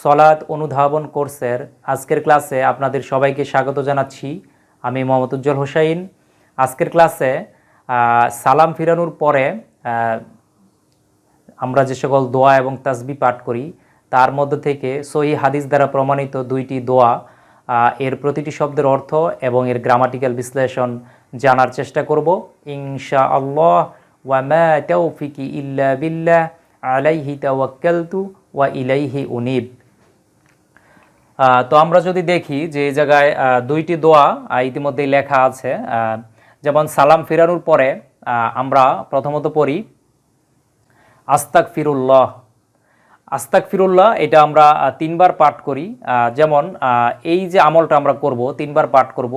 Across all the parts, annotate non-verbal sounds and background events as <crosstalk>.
সলাদ অনুধাবন কোর্সের আজকের ক্লাসে আপনাদের সবাইকে স্বাগত জানাচ্ছি। আমি মোহাম্মদ উজ্জ্বল হোসাইন। আজকের ক্লাসে সালাম ফিরানোর পরে আমরা যে সকল দোয়া এবং তাসবি পাঠ করি, তার মধ্যে থেকে সহি হাদিস দ্বারা প্রমাণিত দুইটি দোয়া এর প্রতিটি শব্দের অর্থ এবং এর গ্রামাটিক্যাল বিশ্লেষণ জানার চেষ্টা করব। ইনশা আল্লাহ ওয়া মা তৌফিকি ইল্লা বিল্লাহ, আলাইহি তাওয়াক্কালতু ওয়া ইলাইহি উনিব। তো আমরা যদি দেখি যে এই জায়গায় দুইটি দোয়া ইতিমধ্যেই লেখা আছে যেমন সালাম ফিরানোর পরে আমরা প্রথমত পড়ি আস্তাক ফিরুল্লাহ আস্তাক ফিরুল্লাহ এটা আমরা তিনবার পাঠ করি যেমন এই যে আমলটা আমরা করব, তিনবার পাঠ করব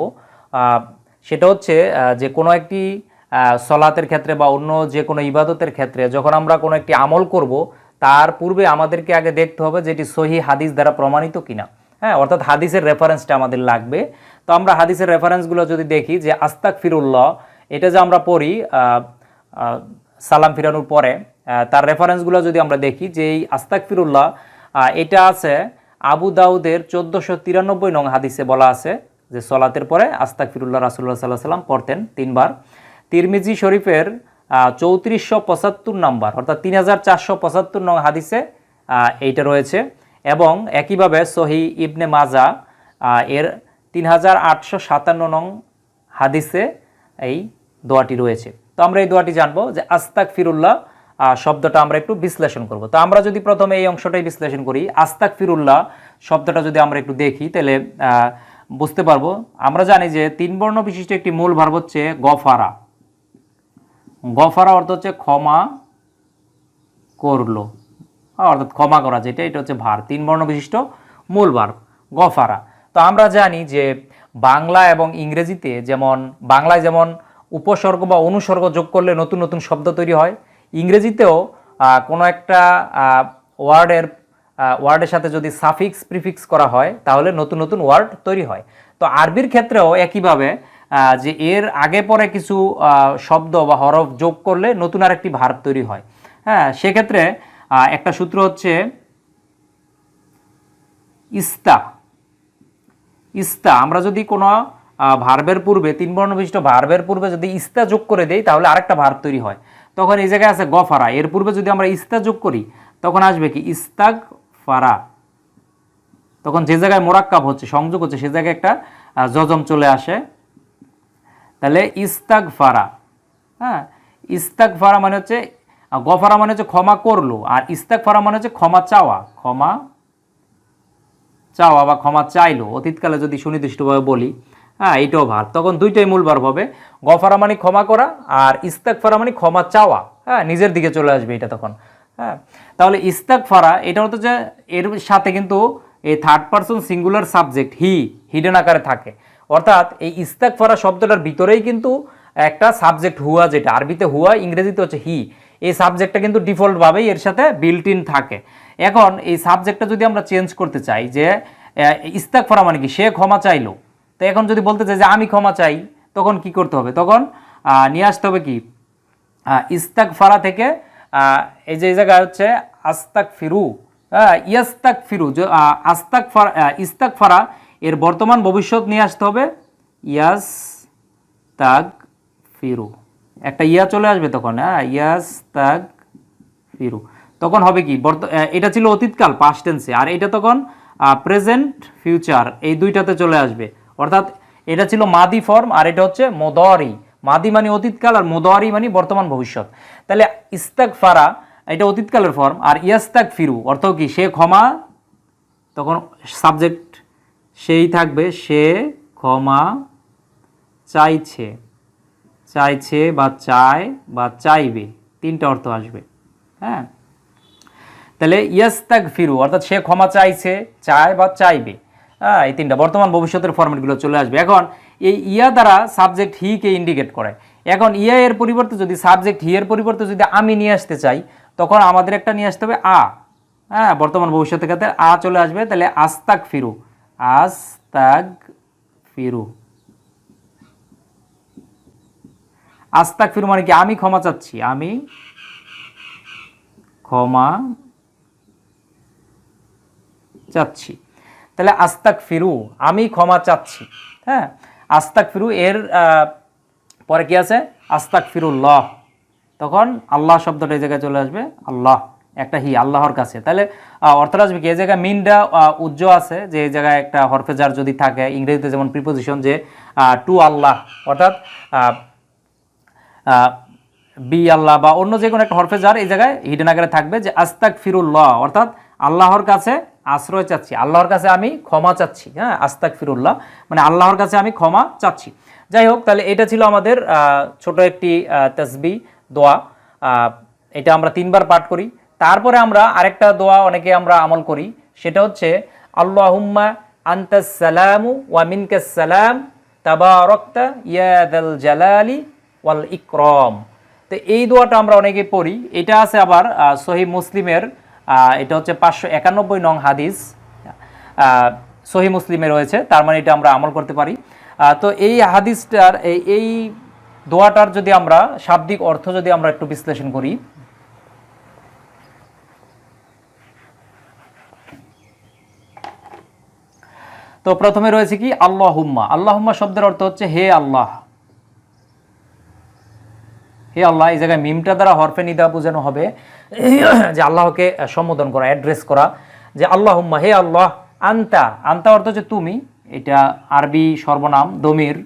সেটা হচ্ছে যে কোনো একটি সলাতের ক্ষেত্রে বা অন্য যে কোনো ইবাদতের ক্ষেত্রে যখন আমরা কোনো একটি আমল করব, তার পূর্বে আমাদেরকে আগে দেখতে হবে যে এটি সহি হাদিস দ্বারা প্রমাণিত কিনা। হ্যাঁ অর্থাৎ হাদিসের রেফারেন্সটা আমাদের লাগবে। তো আমরা হাদিসের রেফারেন্সগুলো যদি দেখি যে আস্তাক ফিরুল্লাহ এটা যে আমরা পড়ি সালাম ফিরানোর পরে তার রেফারেন্সগুলো যদি আমরা দেখি যে এই আস্তাক ফিরুল্লাহ এটা আছে আবু দাউদের চোদ্দোশো তিরানব্বই নং হাদিসে বলা আছে যে সলাতের পরে আস্তাক ফিরুল্লাহ রাসুল্লাহ সাল্লাহ সাল্লাম পড়তেন তিনবার। তিরমিজি শরীফের চৌত্রিশশো পঁচাত্তর নম্বর, অর্থাৎ তিন হাজার চারশো পঁচাত্তর নং হাদিসে এইটা রয়েছে। এবং একইভাবে সহি ইবনে মাজা এর তিন হাজার আটশো সাতান্ন নং হাদিসে এই দোয়াটি রয়েছে। তো আমরা এই দোয়াটি জানব যে আস্তাক ফিরুল্লাহ শব্দটা আমরা একটু বিশ্লেষণ করব। তো আমরা যদি প্রথমে এই অংশটাই বিশ্লেষণ করি আস্তাক ফিরুল্লাহ শব্দটা যদি আমরা একটু দেখি, তাহলে বুঝতে পারব। আমরা জানি যে তিন বর্ণ বিশিষ্ট একটি মূল ভার্ব হচ্ছে গফারা। গফারা অর্থ হচ্ছে ক্ষমা করল। অর্থাৎ ক্ষমা করা যেটা, এটা হচ্ছে ভার। তিন বর্ণ বিশিষ্ট মূল ভার, গফারা। তো আমরা জানি যে বাংলা এবং ইংরেজিতে যেমন, বাংলায় যেমন উপসর্গ বা অনুসর্গ যোগ করলে নতুন নতুন শব্দ তৈরি হয়, ইংরেজিতেও কোনো একটা ওয়ার্ডের ওয়ার্ডের সাথে যদি সাফিক্স, প্রিফিক্স করা হয়, তাহলে নতুন নতুন ওয়ার্ড তৈরি হয়। তো আরবির ক্ষেত্রেও একইভাবে যে এর আগে পরে কিছু শব্দ বা হরফ যোগ করলে নতুন আরেকটি ভার্ব তৈরি হয়। হ্যাঁ সেক্ষেত্রে একটা সূত্র হচ্ছে ইস্তা। ইস্তা, আমরা যদি কোনো ভার্বের পূর্বে, তিন বর্ণ বিশিষ্ট ভার্বের পূর্বে যদি ইস্তা যোগ করে দেই, তাহলে আরেকটা ভার্ব তৈরি হয়। তখন এই জায়গায় আছে গফারা। এর পূর্বে যদি আমরা ইস্তা যোগ করি, তখন আসবে কি? ইস্তাক ফারা তখন যে জায়গায় মোরাক্কাব হচ্ছে, সংযোগ হচ্ছে, সে জায়গায় একটা জজম চলে আসে। তাহলে ইস্তাক ফারা হ্যাঁ? ইস্তাক ফারা মানে হচ্ছে গফারা মানে হচ্ছে ক্ষমা করল, আর ইস্তাক ফারা মানে হচ্ছে ক্ষমা চাওয়া। ক্ষমা চাওয়া বা ক্ষমা চাইলো। অতীতকালে যদি সুনির্দিষ্টভাবে বলি হ্যাঁ এইটাও ভার। তখন দুইটাই মূল ভার হবে, গফারা মানে ক্ষমা করা আর ইস্তাক ফারা মানে ক্ষমা চাওয়া। হ্যাঁ নিজের দিকে চলে আসবে এটা তখন। হ্যাঁ তাহলে ইস্তাক ফারা এটা হতো যে এর সাথে কিন্তু এই third person singular subject he hidden আকারে থাকে। অর্থাৎ এই ইস্তাক ফারা শব্দটার ভিতরেই কিন্তু একটা সাবজেক্ট হুয়া যেটা, আরবিতে হুয়া, ইংরেজিতে হচ্ছে হি এই সাবজেক্টটা কিন্তু ডিফল্টভাবেই এর সাথে বিল্ট ইন থাকে। এখন এই সাবজেক্টটা যদি আমরা চেঞ্জ করতে চাই যে ইস্তাক ফারা মানে কি? সে ক্ষমা চাইলো। তো এখন যদি বলতে চাই যে, আমি ক্ষমা চাই, তখন কি করতে হবে? তখন নিয়ে আসতে হবে কি? ইস্তাক ফারা থেকে এই যে এই জায়গায় হচ্ছে আস্তাক ফিরু হ্যাঁ ইয়াস্তাক ফিরু আস্তাক ফারা ইস্তাক ফারা এর বর্তমান ভবিষ্যৎ নিয়ে আসতে হবে। ইয়াস তাক ফিরু একটা ইয়া চলে আসবে তখন হ্যাঁ ইয়াস তাক ফিরু। তখন হবে কি? বর্ত- এটা ছিল অতীতকাল পাস্ট টেন্সে আর এটা তখন প্রেজেন্ট ফিউচার এই দুইটাতে চলে আসবে। অর্থাৎ এটা ছিল মাদি ফর্ম আর এটা হচ্ছে মোদরি। মাদি মানে অতীতকাল, আর মোদরি মানে বর্তমান ভবিষ্যৎ। তাহলে ইস্তাক ফারা এটা অতীতকালের ফর্ম আর ইয়াস্তাক ফিরু অর্থ কি? সে ক্ষমা, তখন সাবজেক্ট সেই থাকবে, সে ক্ষমা চাইছে। চাইছে বা চায় বা চাইবে, তিনটা অর্থ আসবে হ্যাঁ? তাহলে ইয়াস্তাক ফিরু অর্থাৎ সে ক্ষমা চাইছে, চায় বা চাইবে হ্যাঁ? এই তিনটা বর্তমান ভবিষ্যতের ফরম্যাটগুলো চলে আসবে। এখন এই ইয়া দ্বারা সাবজেক্ট হিকে ইন্ডিকেট করে। এখন ইয়া এর পরিবর্তে যদি সাবজেক্ট হি এর পরিবর্তে যদি আমি নিয়ে আসতে চাই, তখন আমাদের একটা নিয়ে আসতে হবে আ হ্যাঁ? বর্তমান ভবিষ্যতের ক্ষেত্রে আ চলে আসবে, তাহলে আস্তাক ফিরু আস্তাক ফিরু আস্তাক ফিরু মানে কি? আমি ক্ষমা চাচ্ছি। আমি ক্ষমা চাচ্ছি। তাহলে আস্তাক ফিরু আমি ক্ষমা চাচ্ছি। হ্যাঁ? আস্তাক ফিরু এর পরে কি আছে? আস্তাক ফিরুল্লাহ তখন আল্লাহ শব্দটা এই জায়গায় চলে আসবে আল্লাহ। একটা হি আল্লাহর কাছে। তাহলে আহ, অর্থটা আসবে কি? এই জায়গায় মিনটা উজ্জ্ব আছে যে এই জায়গায় একটা হরফেজার যদি থাকে ইংরেজিতে যেমন প্রিপোজিশন যে টু আল্লাহ। অর্থাৎ বি আল্লাহ বা অন্য যে কোনো একটা হরফে যার এই জায়গায় হিডেন আকারে থাকবে যে আস্তাক ফিরুল্লাহ অর্থাৎ আল্লাহর কাছে আশ্রয় চাচ্ছি। আল্লাহর কাছে আমি ক্ষমা চাচ্ছি হ্যাঁ আস্তাক ফিরুল্লাহ মানে আল্লাহর কাছে আমি ক্ষমা চাচ্ছি। যাই হোক, তাহলে এটা ছিল আমাদের ছোট একটি তসবি, দোয়া। এটা আমরা তিনবার পাঠ করি। তারপরে আমরা আরেকটা দোয়া অনেকে আমরা আমল করি। সেটা হচ্ছে, আল্লাহুম্মা আন্তাস সালামু ওয়া মিনকাস সালাম, তাবারাকতা ইয়া দাল জালালি ওয়াল ইকরম। তো এই দোয়াটা আমরা অনেকে পড়ি। এটা আছে আবার সহি মুসলিমের এটা হচ্ছে পাঁচশো একানব্বই নং হাদিস। সহি মুসলিমে রয়েছে, তার মানে এটা আমরা আমল করতে পারি। তো এই হাদিসটার, এই এই দোয়াটার যদি আমরা শাব্দিক অর্থ যদি আমরা একটু বিশ্লেষণ করি। তো প্রথমে রয়েছে কি? আল্লাহুম্মা। আল্লাহুম্মা শব্দের অর্থ হচ্ছে, হে আল্লাহ। হে আল্লাহ, এই জায়গায় মিমটা দ্বারা হরফে নিদা বোঝানো হবে। <clears throat> যে আল্লাহকে সম্বোধন করা অ্যাড্রেস করা। যে আল্লাহুম্মা, হে আল্লাহ, আন্তা আন্তা অর্থ হচ্ছে তুমি। এটা আরবি সর্বনাম, দমির।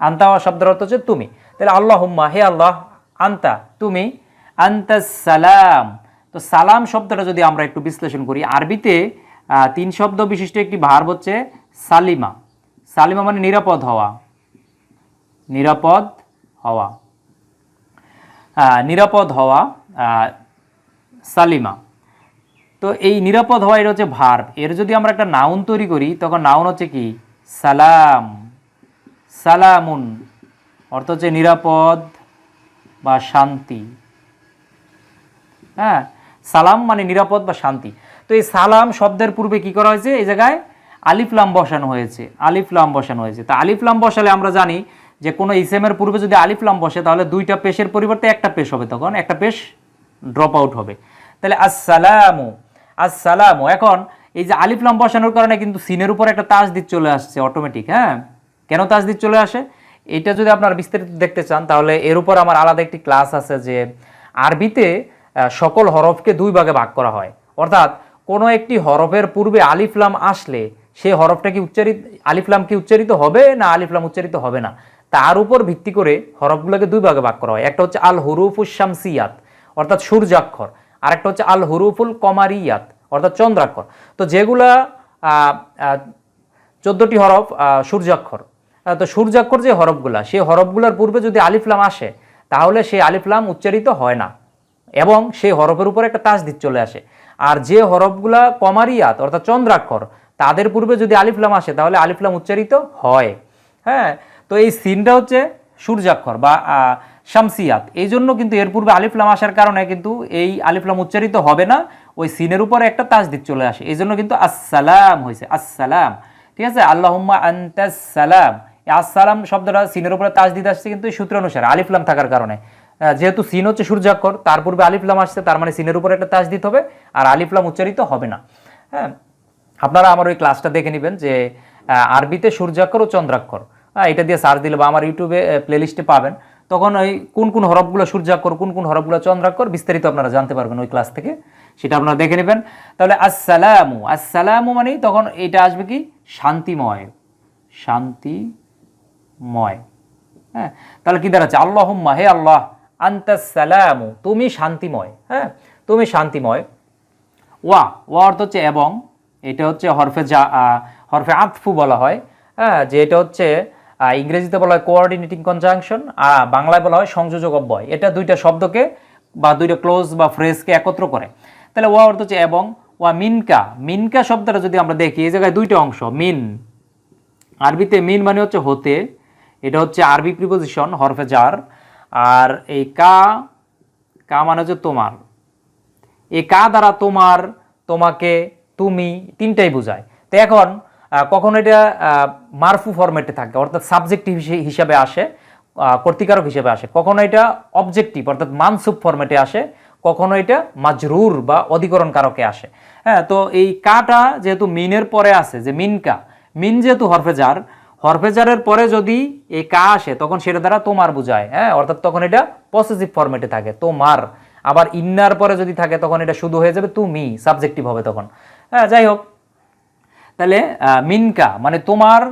আন্তা শব্দের অর্থ হচ্ছে তুমি। তাহলে আল্লাহুম্মা, হে আল্লাহ, আন্তা, তুমি। আন্তা সালাম। তো সালাম শব্দটা যদি আমরা একটু বিশ্লেষণ করি, আরবিতে তিন শব্দ বিশিষ্ট একটি ভার্ব হচ্ছে সালিমা। সালিমা মানে নিরাপদ হওয়া। নিরাপদ হওয়া। নিরাপদ হওয়া সালিমা। তো এই নিরাপদ হওয়া এটা হচ্ছে ভার্ব এর যদি আমরা একটা নাউন তৈরি করি, তখন নাউন হচ্ছে কি? সালাম। সালামুন। অর্থ হচ্ছে নিরাপদ বা শান্তি। হ্যাঁ? সালাম মানে নিরাপদ বা শান্তি। তো এই সালাম শব্দের পূর্বে কি করা হয়েছে? এই জায়গায় আলিফলাম বসানো হয়েছে। আলিফলাম বসানো হয়েছে। তা আলিফলাম বসালে আমরা জানি যে কোনো ইসেমের পূর্বে যদি আলিফলাম বসে, তাহলে দুইটা পেশের পরিবর্তে একটা পেশ হবে তখন, একটা পেশ ড্রপ আউট হবে। তাহলে আসসালামু আসসালামু। এখন এই যে আলিফলাম বসানোর কারণে কিন্তু সিনের উপর একটা তাস তাজদিদ চলে আসছে অটোমেটিক হ্যাঁ? কেন তাজদিদ চলে আসে? এটা যদি আপনারা বিস্তারিত দেখতে চান, তাহলে এর উপর আমার আলাদা একটি ক্লাস আছে যে আরবিতে সকল হরফকে দুই ভাগে ভাগ করা হয়। অর্থাৎ কোনো একটি হরফের পূর্বে আলিফলাম আসলে সেই হরফটা কি উচ্চারিত আলিফলাম কি উচ্চারিত হবে না আলিফলাম উচ্চারিত হবে না? তার উপর ভিত্তি করে হরফগুলোকে দুই ভাগে ভাগ করা হয়। একটা হচ্ছে আল হুরুফুস শামসিয়াত, অর্থাৎ সূর্যাক্ষর। আরেকটা হচ্ছে আল হুরুফুল কমারিয়াত, অর্থাৎ চন্দ্রাক্ষর। তো যেগুলা চোদ্দটি হরফ সূর্যাক্ষর তো সূর্যাক্ষর যে হরফগুলা, সেই হরফগুলোর পূর্বে যদি আলিফলাম আসে, তাহলে সেই আলিফলাম উচ্চারিত হয় না। এবং সেই হরফের উপর একটা তাস তাসদিদ চলে আসে। আর যে হরফগুলা কমারিয়াত, অর্থাৎ চন্দ্রাক্ষর, তাদের পূর্বে যদি আলিফলাম আসে, তাহলে আলিফলাম উচ্চারিত হয়। হ্যাঁ? তো এই সিনটা হচ্ছে সূর্যাক্ষর বা শামসিয়াত। এই জন্য কিন্তু এর পূর্বে আলিফলাম আসার কারণে কিন্তু এই আলিফলাম উচ্চারিত হবে না, ওই সিনের উপরে একটা তাসদিদ চলে আসে। এই জন্য কিন্তু আসসালাম হয়েছে, আসসালাম। ঠিক আছে? আল্লাহুম্মা আন্তাসালাম আসসালাম শব্দটা সিনের উপরে তাসদিদ আসছে কিন্তু এই সূত্র অনুসারে আলিফলাম থাকার কারণে। যেহেতু সিন হচ্ছে সূর্যাক্ষর, তার পূর্বে আলিফলাম আসছে, তার মানে সিনের উপরে একটা তাসদিদ হবে, আর আলিফলাম উচ্চারিত হবে না। হ্যাঁ? আপনারা আমার ওই ক্লাসটা দেখে নেবেন যে আরবিতে সূর্যাক্ষর ও চন্দ্রাক্ষর। এটা দিয়ে সার্চ দিলে বা আমার ইউটিউবে প্লেলিস্টে পাবেন। তখন ওই কোন কোন হরফগুলো সূর্যাক্ষর, কোন কোন হরফগুলো চন্দ্রাক্ষর বিস্তারিত আপনারা জানতে পারবেন ওই ক্লাস থেকে। সেটা আপনারা দেখে নেবেন। তাহলে আসসালামু আসসালামু মানে তখন এটা আসবে কি? শান্তিময় শান্তিময়। হ্যাঁ তাহলে কি দাঁড়াচ্ছে? আল্লাহুম্মা, হে আল্লাহ আন্তাস সালামু তুমি শান্তিময়। হ্যাঁ তুমি শান্তিময়। ওয়া ওয়া অর্থ হচ্ছে এবং, এটা হচ্ছে হরফে যা হরফে আতফু বলা হয়। হ্যাঁ যে এটা হচ্ছে ইংরেজিতে বলা হয় কোঅর্ডিনেটিং কনজাংশন আর বাংলায় বলা হয় সংযোজক অব্যয় এটা দুইটা শব্দকে বা দুইটা ক্লোজ বা ফ্রেজকে একত্র করে। তাহলে ওয়া অর্থ হচ্ছে এবং, ওয়া মিনকা। মিনকা শব্দটা যদি আমরা দেখি, এই জায়গায় দুইটা অংশ, মিন। আরবিতে মিন মানে হচ্ছে হতে, এটা হচ্ছে আরবি প্রিপোজিশন হরফে জার আর এই কা কা মানে হচ্ছে তোমার। এই কা দ্বারা তোমার, তোমাকে, তুমি, তিনটাই বোঝায়। তো এখন কখন এটা মারফু ফরম্যাটে থাকে, অর্থাৎ সাবজেক্টিভ হিসাবে আসে কর্তৃকারক হিসেবে আসে। কখনো এটা অবজেক্টিভ অর্থাৎ মানসুব ফরম্যাটে আসে, কখনো এটা মাজরুর বা অধিকরণ কারকে আসে। হ্যাঁ তো এই কাটা যেহেতু মিনের পরে আছে, যে মিনকা মিন যেহেতু হরফেজার, হরফেজারের পরে যদি এই কা আসে, তখন সেটা দ্বারা তোমার বোঝায় হ্যাঁ অর্থাৎ তখন এটা পসেসিভ ফরম্যাটে থাকে, তোমার। আবার ইন্নার পরে যদি থাকে, তখন এটা শুধু হয়ে যাবে তুমি সাবজেক্টিভ হবে তখন। হ্যাঁ যাই হোক তাহলে মিনকা মানে তোমার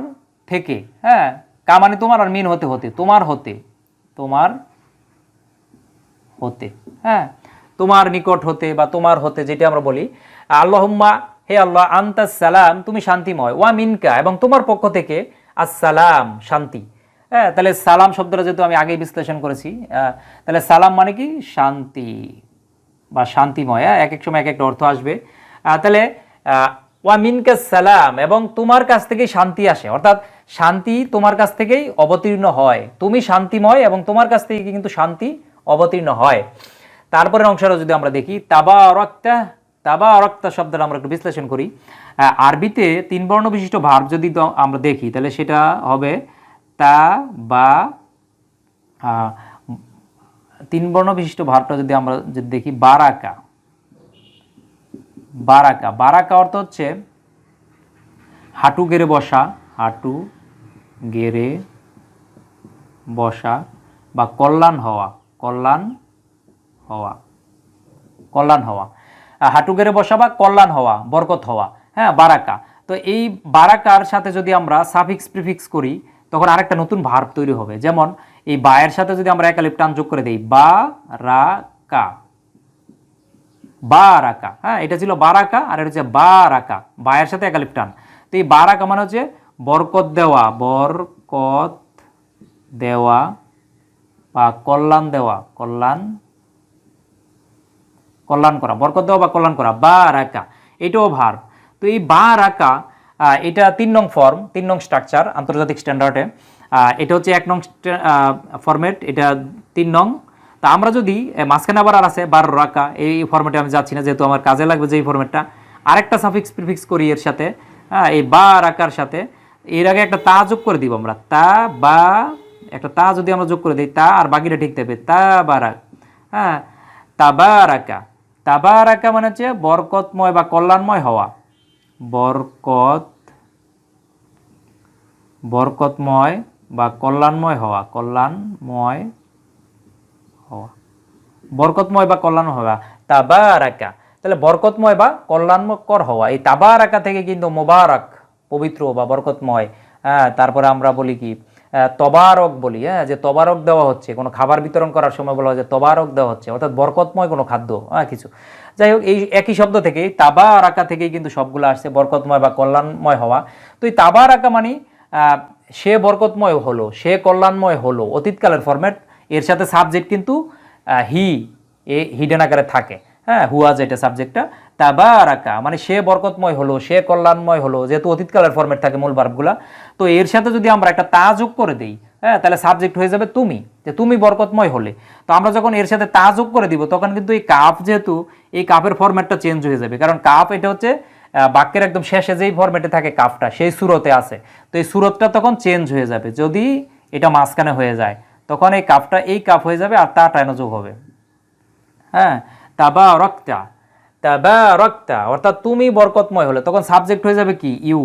থেকে হ্যাঁ? কা মানে তোমার আর মিন হতে হতে, তোমার হতে তোমার হতে হ্যাঁ? তোমার নিকট হতে বা তোমার হতে যেটা আমরা বলি, আল্লাহম্মা, হে আল্লাহ আন্তাস সালাম, তুমি শান্তিময়, ওয়া মিনকা, এবং তোমার পক্ষ থেকে আসসালাম, শান্তি হ্যাঁ? তাহলে সালাম শব্দটা যেহেতু আমি আগেই বিশ্লেষণ করেছি তাহলে সালাম মানে কি? শান্তি বা শান্তিময় হ্যাঁ? এক এক সময় এক একটা অর্থ আসবে। তাহলে ওয়া মিনকা সালাম, এবং তোমার কাছ থেকেই শান্তি আসে। অর্থাৎ শান্তি তোমার কাছ থেকেই অবতীর্ণ হয়। তুমি শান্তিময় এবং তোমার কাছ থেকে কিন্তু শান্তি অবতীর্ণ হয়। তারপরের অংশটা যদি আমরা দেখি তাবা অরক্তা তাবা অরক্তা শব্দটা আমরা একটু বিশ্লেষণ করি। আরবিতে তিন বর্ণ বিশিষ্ট ভার্ব যদি আমরা দেখি, তাহলে সেটা হবে তা, বা তিন বর্ণ বিশিষ্ট ভার্বটা যদি আমরা যদি দেখি, বারাকা। বারাকা। বারাকা অর্থ হচ্ছে হাঁটু গেড়ে বসা, হাঁটু গেড়ে বসা বা কল্যাণ হওয়া কল্যাণ হওয়া কল্যাণ হওয়া। হাঁটু গেড়ে বসা বা কল্যাণ হওয়া, বরকত হওয়া হ্যাঁ বারাকা। তো এই বারাকার সাথে যদি আমরা সাফিক্স প্রিফিক্স করি, তখন আরেকটা নতুন ভার্ব তৈরি হবে। যেমন এই বায়ের সাথে যদি আমরা একালিপ টান যোগ করে দিই বা রা কা বারাকা। হ্যাঁ এটা ছিল বারাকা আর এটা হচ্ছে বারাকা। বায়ের সাথে একালিপ টান। তো এই বারাকা মানে হচ্ছে বরকত দেওয়া বরকত দেওয়া বা কল্যাণ দেওয়া, কল্যাণ কল্যাণ করা, বরকত দেওয়া বা কল্যাণ করা বা রাকা এটাও ভার। তো এই বা রাকা এটা তিন নং ফর্ম, তিন নং স্ট্রাকচার, আন্তর্জাতিক স্ট্যান্ডার্ডে। এটা হচ্ছে এক নং ফরম্যাট এটা তিন নং। তা আমরা যদি মাঝখানে আবার আর আছে বার রাকা, এই ফরম্যাটে আমি যাচ্ছি না, যেহেতু আমার কাজে লাগবে যে এই ফর্মেটটা আরেকটা সাফিক্স প্রিফিক্স করি এর সাথে হ্যাঁ এই বা রাকার সাথে, এর আগে একটা তা যোগ করে দিব আমরা। তা, বা, একটা তা যদি আমরা যোগ করে দিই, তা আর বাকিটা ঠিক থাকবে। তা বারাক হ্যাঁ? তাবারাকা তাবারাকা মানে হচ্ছে বরকতময় বা কল্যাণময় হওয়া। বরকত, বরকতময় বা কল্যাণময় হওয়া। কল্যাণময় হওয়া বরকতময় বা কল্যাণ হওয়া। তাবারাকা। তাহলে বরকতময় বা কল্যাণকর হওয়া। এই তাবারাকা থেকে কিন্তু মোবারক, পবিত্র বা বরকতময়। হ্যাঁ তারপরে আমরা বলি কি? তবারক বলি। হ্যাঁ যে তবারক দেওয়া হচ্ছে, কোনো খাবার বিতরণ করার সময় বলা হয় যে তবারক দেওয়া হচ্ছে, অর্থাৎ বরকতময় কোনো খাদ্য হ্যাঁ কিছু। যাই হোক, এই একই শব্দ থেকে থেকেই তাবারাকা থেকেই কিন্তু সবগুলো আসছে, বরকতময় বা কল্যাণময় হওয়া। তো এই তাবা তাবারাকা মানে সে বরকতময় হলো, সে কল্যাণময় হলো, অতীতকালের ফরম্যাট এর সাথে সাবজেক্ট কিন্তু হি এ হিডেন আকারে থাকে। হ্যাঁ হুয়া যেটা সাবজেক্টটা তাবারাকা মানে সে বরকতময় হলো, সে কল্যাণময় হলো, যেহেতু অতীতকালের ফরম্যাট থাকে মূল বার্বগুলা তো এর সাথে যদি আমরা একটা তা যোগ করে দিই হ্যাঁ তাহলে সাবজেক্ট হয়ে যাবে তুমি, যে তুমি বরকতময় হলে। তো আমরা যখন এর সাথে তা যোগ করে দিব, তখন কিন্তু এই কাপ যেহেতু, এই কাপের ফরম্যাটটা চেঞ্জ হয়ে যাবে। কারণ কাপ এটা হচ্ছে বাক্যের একদম শেষে যেই ফরম্যাটে থাকে কাপটা সেই সুরতে আছে। তো এই সুরতটা তখন চেঞ্জ হয়ে যাবে, যদি এটা মাঝখানে হয়ে যায়। তখন এই কাপটা এই কাপ হয়ে যাবে আর তা টাইনো যোগ হবে। হ্যাঁ? তাবা রক্তা তাবা রক্তা অর্থাৎ তুমি বরকতময় হলে। তখন সাবজেক্ট হয়ে যাবে কি? ইউ।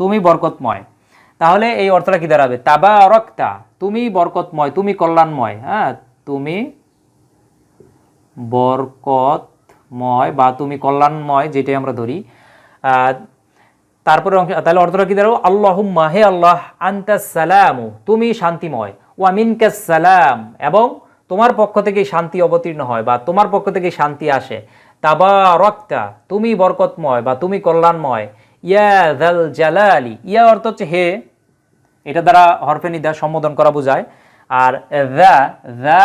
তুমি বরকতময়। তাহলে এই অর্থটা কি দাঁড়াবে? তাবা রক্তা তুমি বরকতময়, তুমি কল্যাণময়। হ্যাঁ? তুমি বরকতময় বা তুমি কল্যাণময় যেটাই আমরা ধরি। তারপরে তাহলে অর্থটা কি দাঁড়াবো? আল্লাহুম্মা, হে আল্লাহ, আন্তাস সালামু, তুমি শান্তিময়। ওয়া মিনকাস সালাম এবং তোমার পক্ষ থেকে শান্তি অবতীর্ণ হয় বা তোমার পক্ষ থেকে শান্তি আসে। তাবা রক্তা তুমি বরকতময় বা তুমি কল্যাণময়। ইয়া জাল জালালি ইয়া অর্থ হচ্ছে হে। এটা দ্বারা হরফে নিদা সম্বোধন করা বোঝায়। আর দ্য দ্য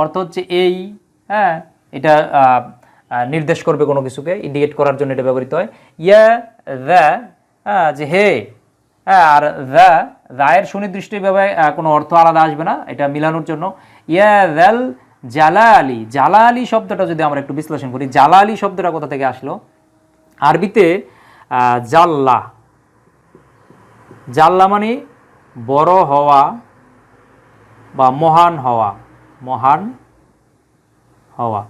অর্থ হচ্ছে এই হ্যাঁ এটা নির্দেশ করবে কোনো কিছুকে ইন্ডিকেট করার জন্য এটা ব্যবহৃত হয়। ইয়া দ্য যে হে হ্যাঁ, আর দ্য রায়ের সুনির্দিষ্টভাবে কোনো অর্থ আলাদা আসবে না, এটা মিলানোর জন্য। ইয়া দ্যাল জালা আলী জালা আলী শব্দটা যদি আমরা একটু বিশ্লেষণ করি জালা আলী শব্দটা কোথা থেকে আসলো? আরবিতে জাল্লা। জাল্লা মানে বড় হওয়া বা মহান হওয়া মহান হওয়া।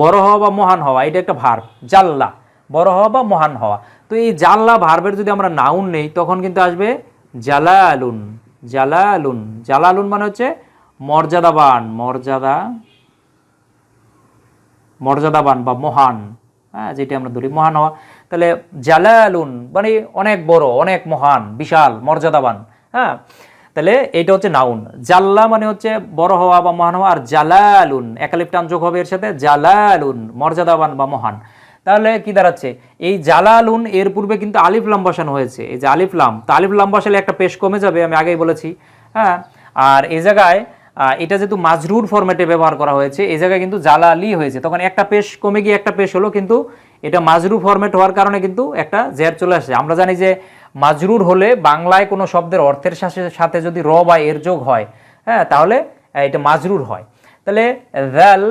বড় হওয়া বা মহান হওয়া, এটা একটা ভার্ব জাল্লা। বড় হওয়া বা মহান হওয়া। তো এই জাল্লা ভার্বের যদি আমরা নাউন নেই, তখন কিন্তু আসবে জালালুন জালালুন জালালুন মানে হচ্ছে মর্যাদাবান, মর্যাদা, মর্যাদাবান বা মহান। হ্যাঁ যেটি আমরা ধরি মহান হওয়া। তাহলে জালালুন মানে অনেক বড়, অনেক মহান, বিশাল, মর্যাদাবান। হ্যাঁ তাহলে এটা হচ্ছে নাউন। জাল্লা মানে হচ্ছে বড় হওয়া বা মহান হওয়া, আর জালালুন, একালিপটান যোগ হবে এর সাথে, জালালুন, মর্যাদাবান বা মহান। তাহলে কি দাঁড়াচ্ছে? এই জালালুন এর পূর্বে কিন্তু আলিফলাম বসানো হয়েছে। এই যে আলিফলাম তো আলিফলাম বসালে একটা পেশ কমে যাবে, আমি আগেই বলেছি। হ্যাঁ? আর এই জায়গায় এটা যেহেতু মাজরুর ফরম্যাটে ব্যবহার করা হয়েছে এই জায়গায় কিন্তু জালালি হয়েছে। তখন একটা পেশ কমে গিয়ে একটা পেশ হলো, কিন্তু এটা মাজরু ফরম্যাট হওয়ার কারণে কিন্তু একটা জের চলে আসে আমরা জানি যে মাজরুর হলে বাংলায় কোনো শব্দের অর্থের সাথে সাথে যদি র বা এর যোগ হয় হ্যাঁ তাহলে এটা মাজরুর হয়। তাহলে জাল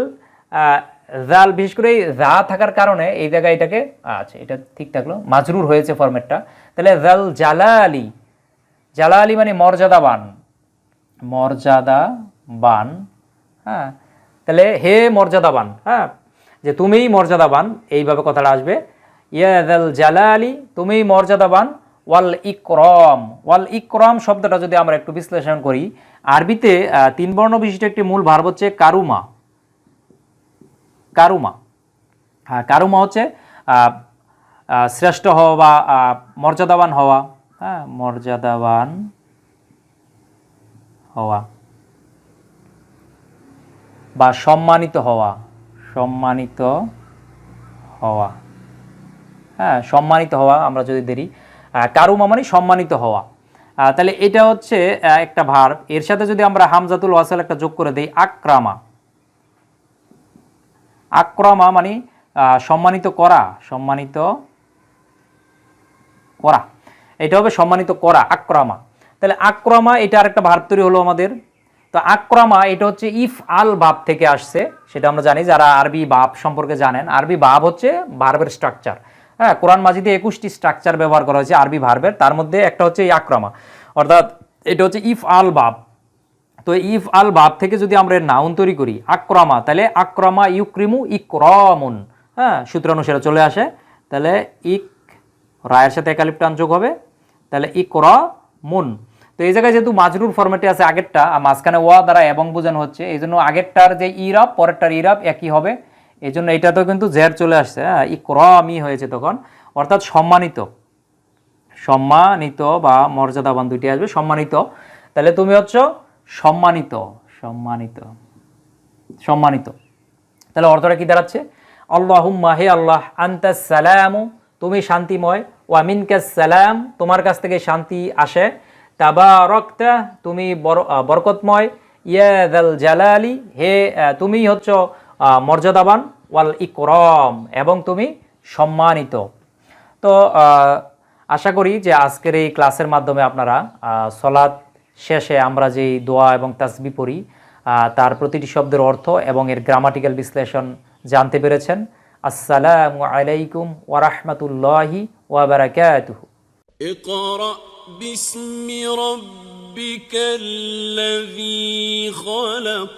জাল, বিশেষ করে এই জা থাকার কারণে এই জায়গায় এটাকে আচ্ছা এটা ঠিক থাকল, মাজরুর হয়েছে ফরম্যাটটা তাহলে জাল জালা আলী জালালি জালালি মানে মর্যাদাবান মর্যাদাবান হ্যাঁ তাহলে হে মর্যাদাবান হ্যাঁ যে তুমিই মর্যাদাবান এইভাবে কথাটা আসবে। ইয়াদাল জালালি, তুমিই মর্যাদাবান ওয়াল ইকরম। ওয়াল ইকরম শব্দটা যদি আমরা একটু বিশ্লেষণ করি, আরবিতে তিন বর্ণ বিশিষ্ট একটি মূল ভার্ব হচ্ছে কারুমা। কারুমা কারুমা হচ্ছে শ্রেষ্ঠ হওয়া বা মর্যাদাবান হওয়া। হ্যাঁ মর্যাদাবান হওয়া। বা সম্মানিত হওয়া। সম্মানিত হওয়া। হ্যাঁ সম্মানিত হওয়া আমরা যদি দেরি কারুমা মানে সম্মানিত হওয়া। তাহলে এটা হচ্ছে একটা ভার। এর সাথে যদি আমরা হামজাতুল ওয়াসাল একটা যোগ করে দেই, আক্রামা। আক্রমা মানে সম্মানিত করা সম্মানিত করা। এটা হবে সম্মানিত করা, আক্রমা। তাহলে আক্রমা, এটা আরেকটা ভাব তৈরি হলো আমাদের। তো আক্রমা, এটা হচ্ছে ইফ আল ভাব থেকে আসছে, সেটা আমরা জানি, যারা আরবি ভাব সম্পর্কে জানেন। আরবি ভাব হচ্ছে ভার্বের স্ট্রাকচার। হ্যাঁ কোরআন মাজিদে একুশটি স্ট্রাকচার ব্যবহার করা হয়েছে আরবি ভার্বের, তার মধ্যে একটা হচ্ছে এই আক্রমা। অর্থাৎ এটা হচ্ছে ইফ আল ভাব তো ইফ আল ভাব থেকে যদি আমরা নাউন তৈরি করি, আক্রমা, তাহলে আক্রমা ইউক্রিমু ইক্রমুন। হ্যাঁ সূত্র অনুসারে চলে আসে। তাহলে ইক রায়ের সাথে একালিপটান যোগ হবে। তাহলে ইক্র মুন তো এই জায়গায় যেহেতু মাজরুর ফরম্যাটে আছে আগেরটা, আর মাঝখানে ওয়া দ্বারা এবং বোঝানো হচ্ছে, এই জন্য আগেরটার যে ইরাব, পরেরটার ইরাব একই হবে। এই জন্য এটাতেও কিন্তু জের চলে আসছে হ্যাঁ ইক্রমি হয়েছে তখন। অর্থাৎ সম্মানিত। সম্মানিত বা মর্যাদাবান দুইটি আসবে, সম্মানিত। তাহলে তুমি হচ্ছ সম্মানিত সম্মানিত সম্মানিত। তাহলে অর্থটা কি দাঁড়াচ্ছে? আল্লাহুম্মা হে আল্লাহ আন্তাস সালামু, তুমি শান্তিময়। ওয়ামিনকাস সালাম, তোমার কাছ থেকে শান্তি আসে। তাবারকতা, তুমি বরকতময়। ইয়াদাল জালালি, হে তুমি হচ্ছ মর্যাদাবান। ওয়াল ইকরম, এবং তুমি সম্মানিত। তো আশা করি যে আজকের এই ক্লাসের মাধ্যমে আপনারা সলাৎ শেষে আমরা যেই দোয়া এবং তাসবি পড়ি আহ, তার প্রতিটি শব্দের অর্থ এবং এর গ্রামাটিক্যাল বিশ্লেষণ জানতে পেরেছেন আসসালামু আলাইকুম ওয়ারাহমাতুল্লাহি ওয়াবারাকাতুহু اقرأ باسم ربك الذي خلق